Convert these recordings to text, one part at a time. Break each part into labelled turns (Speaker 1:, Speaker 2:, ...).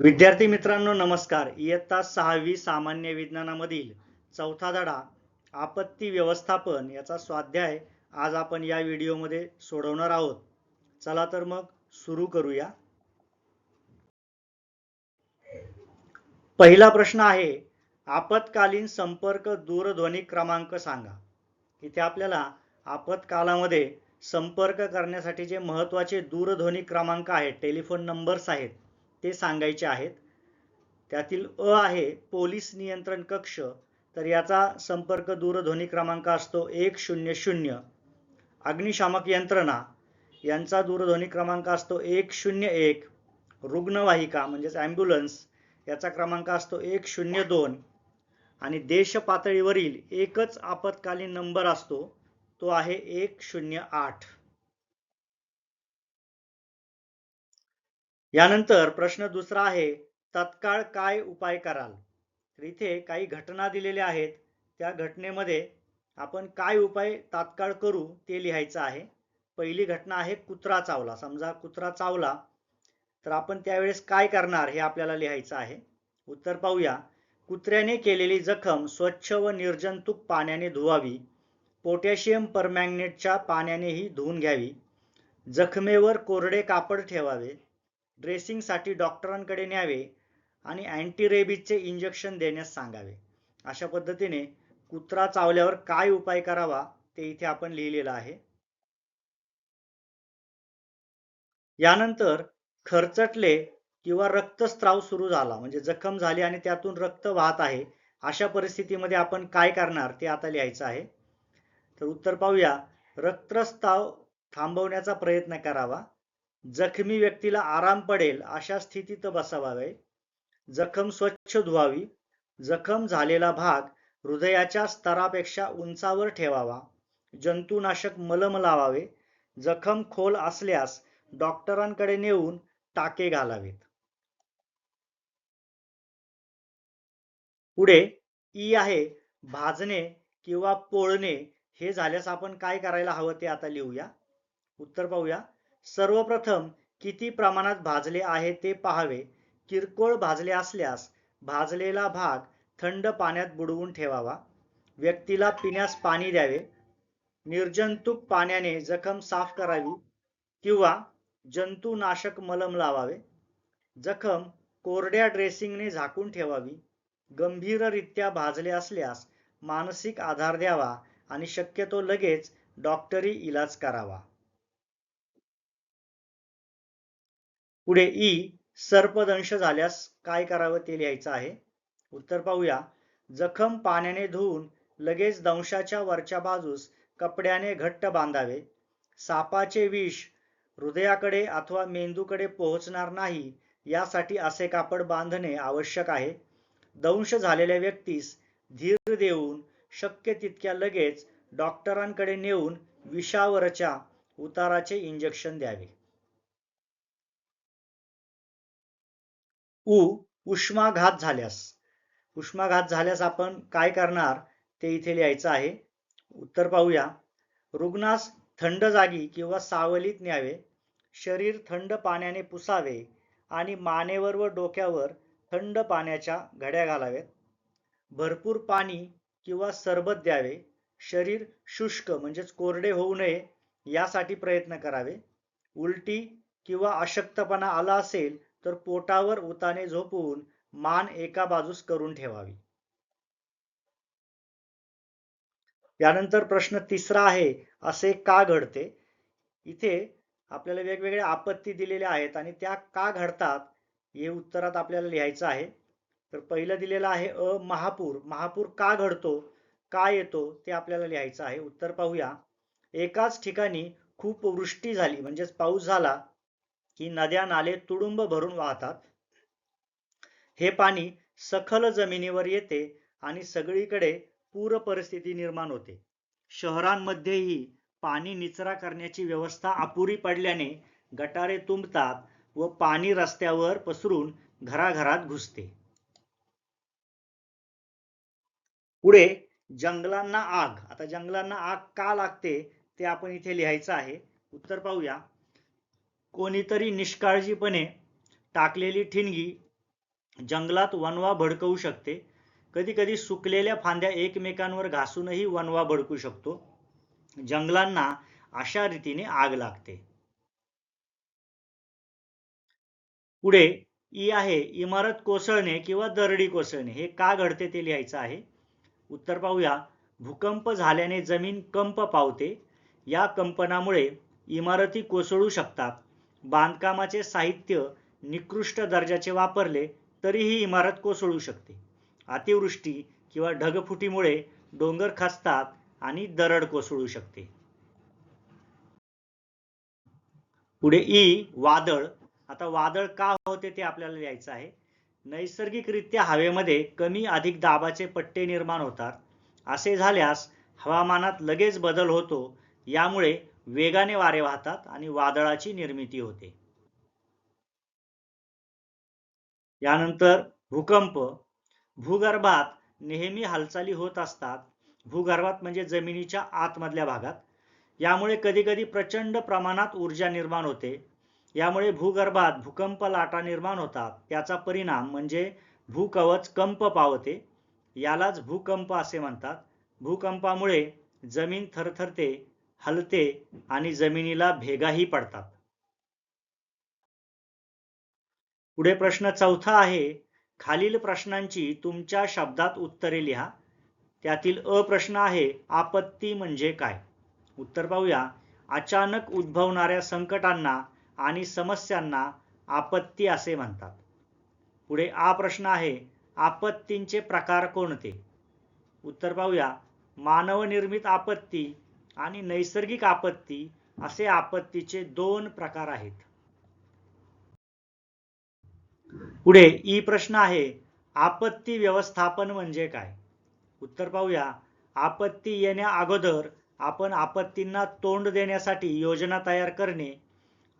Speaker 1: विद्यार्थी मित्रांनो नमस्कार. इयत्ता सहावी सामान्य विज्ञानामधील चौथा धडा आपत्ती व्यवस्थापन याचा स्वाध्याय आज आपण या व्हिडिओमध्ये सोडवणार आहोत. चला तर मग सुरू करूया. पहिला प्रश्न आहे आपत्कालीन संपर्क दूरध्वनी क्रमांक सांगा. इथे आपल्याला आपत्कालामध्ये संपर्क करण्यासाठी जे महत्त्वाचे दूरध्वनी क्रमांक आहेत टेलिफोन नंबर्स आहेत ते सांगायचे आहेत. त्यातील अ आहे पोलीस नियंत्रण कक्ष. तर याचा संपर्क दूरध्वनी क्रमांक असतो एक शून्य शून्य. अग्निशामक यंत्रणा. यांचा दूरध्वनी क्रमांक असतो एक शून्य एक. रुग्णवाहिका म्हणजेच ॲम्ब्युलन्स. याचा क्रमांक असतो एक शून्य दोन. आणि देश पातळीवरील एकच आपत्कालीन नंबर असतो तो आहे एक शून्य आठ. यानंतर प्रश्न दुसरा आहे तत्काळ काय उपाय कराल? तर इथे काही घटना दिलेल्या आहेत. त्या घटनेमध्ये आपण काय उपाय तात्काळ करू ते लिहायचं आहे. पहिली घटना आहे कुत्रा चावला. समजा कुत्रा चावला तर आपण त्यावेळेस काय करणार हे आपल्याला लिहायचं आहे. उत्तर पाहूया. कुत्र्याने केलेली जखम स्वच्छ व निर्जंतुक पाण्याने धुवावी. पोटॅशियम परमॅग्नेटच्या पाण्यानेही धुवून घ्यावी. जखमेवर कोरडे कापड ठेवावे. ड्रेसिंगसाठी डॉक्टरांकडे न्यावे आणि अँटी रेबीजचे इंजेक्शन देण्यास सांगावे. अशा पद्धतीने कुत्रा चावल्यावर काय उपाय करावा ते इथे आपण लिहिलेलं आहे. यानंतर खरचटले किंवा रक्तस्त्राव सुरू झाला म्हणजे जखम झाली आणि त्यातून रक्त वाहत आहे अशा परिस्थितीमध्ये आपण काय करणार ते आता लिहायचं आहे. तर उत्तर पाहूया. रक्तस्त्राव थांबवण्याचा प्रयत्न करावा. जखमी व्यक्तीला आराम पडेल अशा स्थितीत बसवावे. जखम स्वच्छ धुवावी. जखम झालेला भाग हृदयाच्या स्तरापेक्षा उंचावर ठेवावा. जंतुनाशक मलम लावावे. जखम खोल असल्यास डॉक्टरांकडे नेऊन टाके घालावेत. पुढे ई आहे भाजणे किंवा पोळणे. हे झाल्यास आपण काय करायला हवं ते आता लिहूया. उत्तर पाहूया. सर्वप्रथम किती प्रमाणात भाजले आहे ते पाहावे. किरकोळ भाजले असल्यास भाजलेला भाग थंड पाण्यात बुडवून ठेवावा. व्यक्तीला पिण्यास पाणी द्यावे. निर्जंतुक पाण्याने जखम साफ करावी किंवा जंतुनाशक मलम लावावे. जखम कोरड्या ड्रेसिंगने झाकून ठेवावी. गंभीररित्या भाजले असल्यास मानसिक आधार द्यावा आणि शक्यतो लगेच डॉक्टरी इलाज करावा. पुढे ई सर्पदंश झाल्यास काय करावं ते लिहायचं आहे? उत्तर पाहूया. जखम पाण्याने धुवून लगेच दंशाच्या वरच्या बाजूस कपड्याने घट्ट बांधावे. सापाचे विष हृदयाकडे अथवा मेंदूकडे पोहोचणार नाही यासाठी असे कापड बांधणे आवश्यक आहे. दंश झालेल्या व्यक्तीस धीर देऊन शक्य तितक्या लगेच डॉक्टरांकडे नेऊन विषावरच्या उताराचे इंजेक्शन द्यावे. उ उष्माघात झाल्यास. उष्माघात झाल्यास आपण काय करणार? ते इथे लिहायचं आहे. उत्तर पाहूया. रुग्णास थंड जागी किंवा सावलीत न्यावे. शरीर थंड पाण्याने पुसावे आणि मानेवर व डोक्यावर थंड पाण्याच्या घड्या घालाव्यात. भरपूर पाणी किंवा सरबत द्यावे. शरीर शुष्क म्हणजेच कोरडे होऊ नये यासाठी प्रयत्न करावे. उलटी किंवा अशक्तपणा आला असेल तर पोटावर उताने झोपून मान एका बाजूस करून ठेवावी. यानंतर प्रश्न तिसरा आहे असे का घडते? इथे आपल्याला वेगवेगळ्या आपत्ती दिलेल्या आहेत आणि त्या का घडतात हे उत्तरात आपल्याला लिहायचं आहे. तर पहिलं दिलेलं आहे अ महापूर. महापूर का घडतो? का येतो? ते आपल्याला लिहायचं आहे. उत्तर पाहूया. एकाच ठिकाणी खूप वृष्टी झाली म्हणजेच पाऊस झाला. ही नद्या नाले तुडुंब भरून वाहतात. हे पाणी सखल जमिनीवर येते आणि सगळीकडे पूर परिस्थिती निर्माण होते. शहरांमध्येही पाणी निचरा करण्याची व्यवस्था अपुरी पडल्याने गटारे तुंबतात व पाणी रस्त्यावर पसरून घराघरात घुसते. पुढे जंगलांना आग. आता जंगलांना आग का लागते ते आपण इथे लिहायचं आहे. उत्तर पाहूया. कोणीतरी निष्काळजीपणे टाकलेली ठिणगी जंगलात वनवा भडकवू शकते. कधी कधी सुकलेल्या फांद्या एकमेकांवर घासूनही वनवा भडकू शकतो. जंगलांना अशा रीतीने आग लागते. पुढे ई आहे इमारत कोसळणे किंवा दरडी कोसळणे हे का घडते ते लिहायचं आहे? उत्तर पाहूया. भूकंप झाल्याने जमीन कंप पावते. या कंपनामुळे इमारती कोसळू शकतात. बांधकामाचे साहित्य निकृष्ट दर्जाचे वापरले तरीही इमारत कोसळू शकते. अतिवृष्टी किंवा ढगफुटीमुळे डोंगर खचतात आणि दरड कोसळू शकते. पुढे ई वादळ. आता वादळ का होते ते आपल्याला लिहायचं आहे. नैसर्गिकरित्या हवेमध्ये कमी अधिक दाबाचे पट्टे निर्माण होतात. असे झाल्यास हवामानात लगेच बदल होतो. यामुळे वेगाने वारे वाहतात आणि वादळाची निर्मिती होते. यानंतर भूकंप भूगर्भात नेहमी हालचाली होत असतात. भूगर्भात म्हणजे जमिनीच्या आतमधल्या भागात. यामुळे कधी कधी प्रचंड प्रमाणात ऊर्जा निर्माण होते. यामुळे भूगर्भात भूकंप लाटा निर्माण होतात. त्याचा परिणाम म्हणजे भूकवच कंप पावते. यालाच भूकंप असे म्हणतात. भूकंपामुळे जमीन थरथरते हलते आणि जमिनीला भेगाही पडतात. पुढे प्रश्न चौथा आहे खालील प्रश्नांची तुमच्या शब्दात उत्तरे लिहा. त्यातील अ प्रश्न आहे आपत्ती म्हणजे काय? उत्तर पाहूया. अचानक उद्भवणाऱ्या संकटांना आणि समस्यांना आपत्ती असे म्हणतात. पुढे आ प्रश्न आहे आपत्तींचे प्रकार कोणते? उत्तर पाहूया. मानवनिर्मित आपत्ती आणि नैसर्गिक आपत्ती असे आपत्तीचे दोन प्रकार आहेत. पुढे ई प्रश्न आहे आपत्ती व्यवस्थापन म्हणजे काय? उत्तर पाहूया. आपत्ती येण्या अगोदर आपण आपत्तींना तोंड देण्यासाठी योजना तयार करणे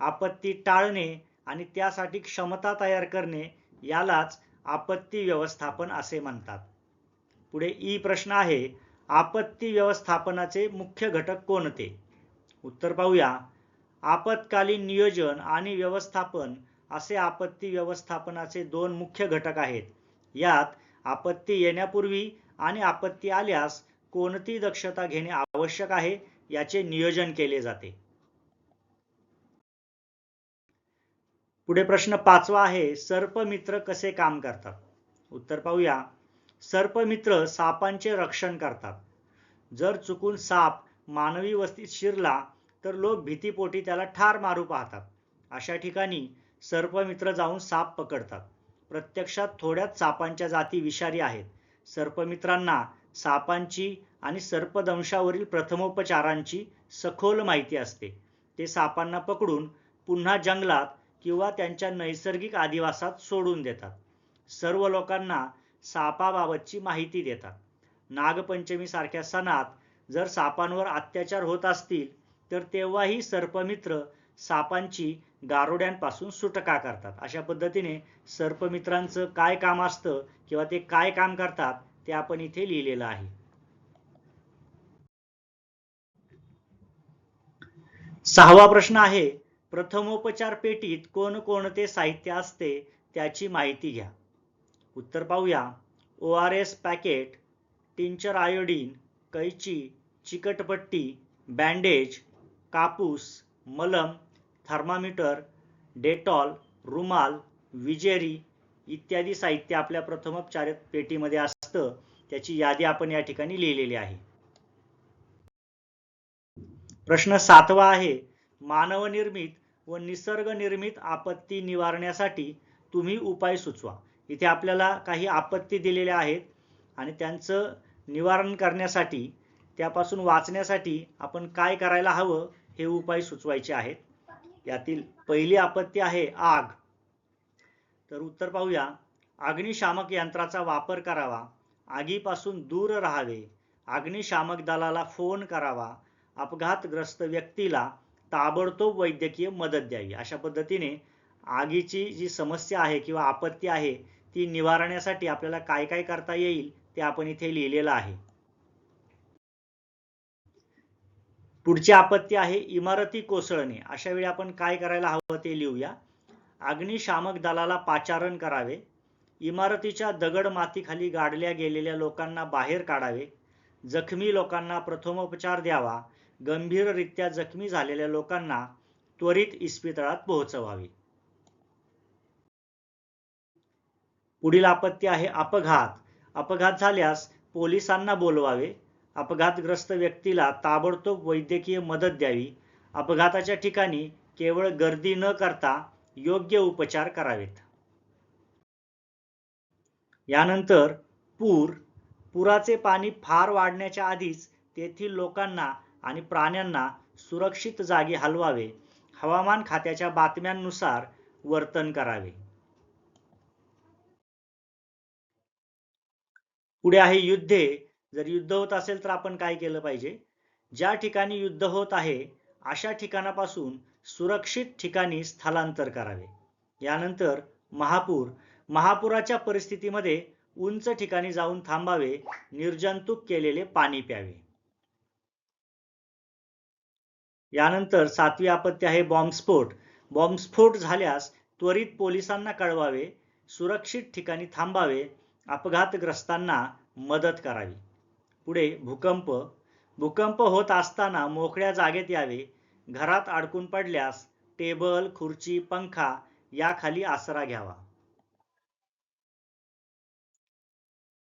Speaker 1: आपत्ती टाळणे आणि त्यासाठी क्षमता तयार करणे यालाच आपत्ती व्यवस्थापन असे म्हणतात. पुढे ई प्रश्न आहे आपत्ती व्यवस्थापनाचे मुख्य घटक कोणते उत्तर पाहूया. आपत्कालीन नियोजन आणि व्यवस्थापन असे आपत्ती व्यवस्थापनाचे दोन मुख्य घटक आहेत. यात आपत्ती येण्यापूर्वी आणि आपत्ती आल्यास कोणती दक्षता घेणे आवश्यक आहे याचे नियोजन केले जाते. पुढे प्रश्न पाचवा आहे सर्पमित्र कसे काम करतात? उत्तर पाहूया. सर्पमित्र सापांचे रक्षण करतात. जर चुकून साप मानवी वस्तीत शिरला तर लोक भीतीपोटी त्याला ठार मारू पाहतात. अशा ठिकाणी सर्पमित्र जाऊन साप पकडतात. प्रत्यक्षात थोड्याच सापांच्या जाती विषारी आहेत. सर्पमित्रांना सापांची आणि सर्पदंशावरील प्रथमोपचारांची सखोल माहिती असते. ते सापांना पकडून पुन्हा जंगलात किंवा त्यांच्या नैसर्गिक आदिवासात सोडून देतात. सर्व लोकांना सापाबाबतची माहिती देतात. नागपंचमी सारख्या सणात जर सापांवर अत्याचार होत असतील तर तेव्हाही सर्पमित्र सापांची गारोड्यांपासून सुटका करतात. अशा पद्धतीने सर्पमित्रांचं काय काम असतं किंवा ते काय काम करतात ते आपण इथे लिहिलेलं आहे. सहावा प्रश्न आहे प्रथमोपचार पेटीत कोणकोणते साहित्य असते त्याची माहिती घ्या. उत्तर पाहूया. O R S packet tincture iodine कैची चिकटपट्टी बँडेज कापूस मलम थर्मामीटर डेटॉल रुमाल विजेरी इत्यादी साहित्य आपल्या प्रथमोपचार पेटीमध्ये असतं. त्याची यादी आपण या ठिकाणी लिहिलेली आहे. प्रश्न सातवा आहे. मानवनिर्मित व निसर्गनिर्मित आपत्ती निवारण्यासाठी तुम्ही उपाय सुचवा. इथे आपल्याला काही आपत्ती दिलेल्या आहेत आणि त्यांचं निवारण करण्यासाठी त्यापासून वाचण्यासाठी आपण काय करायला हवं हे उपाय सुचवायचे आहेत. यातील पहिली आपत्ती आहे आग. तर उत्तर पाहूया. अग्निशामक यंत्राचा वापर करावा. आगीपासून दूर राहावे. अग्निशामक दलाला फोन करावा. अपघातग्रस्त व्यक्तीला ताबडतोब वैद्यकीय मदत द्यावी. अशा पद्धतीने आगीची जी समस्या आहे किंवा आपत्ती आहे ती निवारण्यासाठी आपल्याला काय काय करता येईल ते आपण इथे लिहिलेलं आहे. पुढची आपत्ती आहे इमारती कोसळणे. अशा वेळी आपण काय करायला हवं ते लिहूया. अग्निशामक दलाला पाचारण करावे. इमारतीच्या दगड मातीखाली गाडल्या गेलेल्या लोकांना बाहेर काढावे. जखमी लोकांना प्रथमोपचार द्यावा. गंभीररित्या जखमी झालेल्या लोकांना त्वरित इस्पितळात पोहोचवावे. पुढील आपत्ती आहे अपघात. अपघात झाल्यास पोलिसांना बोलवावे. अपघातग्रस्त व्यक्तीला ताबडतोब वैद्यकीय मदत द्यावी. अपघाताच्या ठिकाणी केवळ गर्दी न करता योग्य उपचार करावेत. यानंतर पूर. पुराचे पाणी फार वाढण्याच्या आधीच तेथील लोकांना आणि प्राण्यांना सुरक्षित जागी हलवावे. हवामान खात्याच्या बातम्यांनुसार वर्तन करावे. पुढे आहे युद्धे. जर युद्ध होत असेल तर आपण काय केलं पाहिजे? ज्या ठिकाणी युद्ध होत आहे अशा ठिकाणापासून सुरक्षित ठिकाणी स्थलांतर करावे. यानंतर महापूर. महापुराच्या परिस्थितीमध्ये उंच ठिकाणी जाऊन थांबावे निर्जंतुक केलेले पाणी प्यावे. यानंतर सातवी आपत्ती आहे बॉम्बस्फोट. बॉम्बस्फोट झाल्यास त्वरित पोलिसांना कळवावे सुरक्षित ठिकाणी थांबावे अपघातग्रस्तांना मदत करावी. पुढे भूकंप. भूकंप होत असताना मोकळ्या जागेत यावे. घरात अडकून पडल्यास टेबल खुर्ची पंखा याखाली आसरा घ्यावा.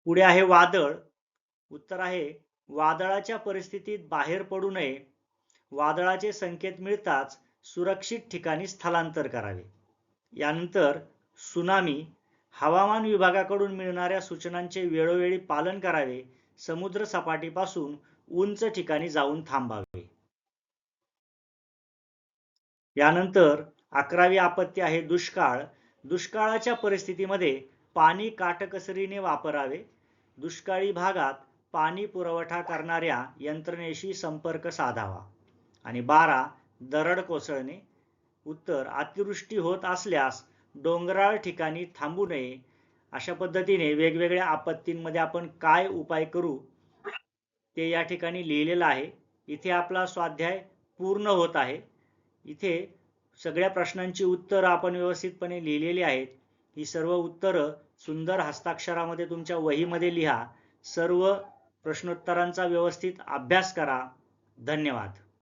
Speaker 1: पुढे आहे वादळ. उत्तर आहे वादळाच्या परिस्थितीत बाहेर पडू नये. वादळाचे संकेत मिळताच सुरक्षित ठिकाणी स्थलांतर करावे. यानंतर सुनामी हवामान विभागाकडून मिळणाऱ्या सूचनांचे वेळोवेळी पालन करावे समुद्र सपाटीपासून उंच ठिकाणी जाऊन थांबावे. यानंतर अकरावी आपत्ती आहे दुष्काळ. दुष्काळाच्या परिस्थितीमध्ये पाणी काटकसरीने वापरावे. दुष्काळी भागात पाणी पुरवठा करणाऱ्या यंत्रणेशी संपर्क साधावा. आणि बारा दरड कोसळणे. उत्तर अतिवृष्टी होत असल्यास डोंगराळ ठिकाणी थांबू नये. अशा पद्धतीने वेगवेगळ्या आपत्तींमध्ये आपण काय उपाय करू ते या ठिकाणी लिहिलेलं आहे. इथे आपला स्वाध्याय पूर्ण होत आहे. इथे सगळ्या प्रश्नांची उत्तरं आपण व्यवस्थितपणे लिहिलेली आहेत. ही सर्व उत्तरं सुंदर हस्ताक्षरामध्ये तुमच्या वहीमध्ये लिहा. सर्व प्रश्नोत्तरांचा व्यवस्थित अभ्यास करा. धन्यवाद.